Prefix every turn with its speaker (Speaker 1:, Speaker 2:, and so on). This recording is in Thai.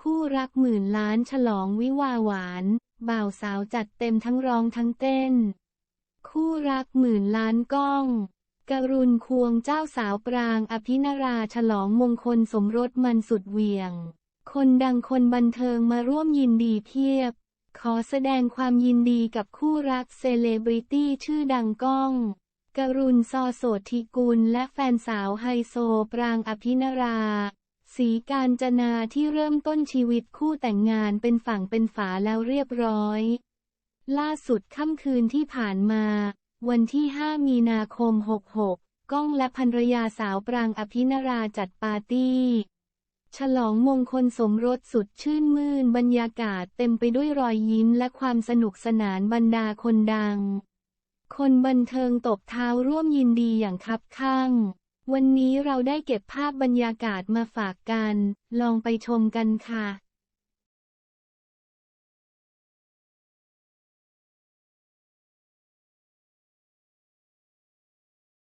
Speaker 1: คู่รักหมื่นล้านฉลองวิวาหวาน บ่าวสาวจัดเต็มทั้งร้องทั้งเต้น คู่รักหมื่นล้านก้อง กรุณควงเจ้าสาวปรางอภินาราฉลองมงคลสมรสมันสุดเวียง คนดังคนบันเทิงมาร่วมยินดีเพียบ ขอแสดงความยินดีกับคู่รักเซเลบริตี้ชื่อดังก้องกรุณซอโสธิกุลและแฟนสาวไฮโซปรางอภินารา สีการจนาที่เริ่มต้นชีวิตคู่แต่งงานเป็นฝั่งเป็นฝาแล้วเรียบร้อย ล่าสุดค่ำคืนที่ผ่านมา วันที่ 5 มีนาคม 66 ก้องและภรรยาสาวปรางอภินาราจัดปาร์ตี้ ฉลองมงคลสมรสสุดชื่นมื่นบรรยากาศเต็มไปด้วยรอยยิ้มและความสนุกสนานบรรดาคนดัง คนบันเทิงตบเท้าร่วมยินดีอย่างคับข้าง วันนี้เราได้เก็บภาพบรรยากาศมาฝากกัน ลองไปชมกันค่ะ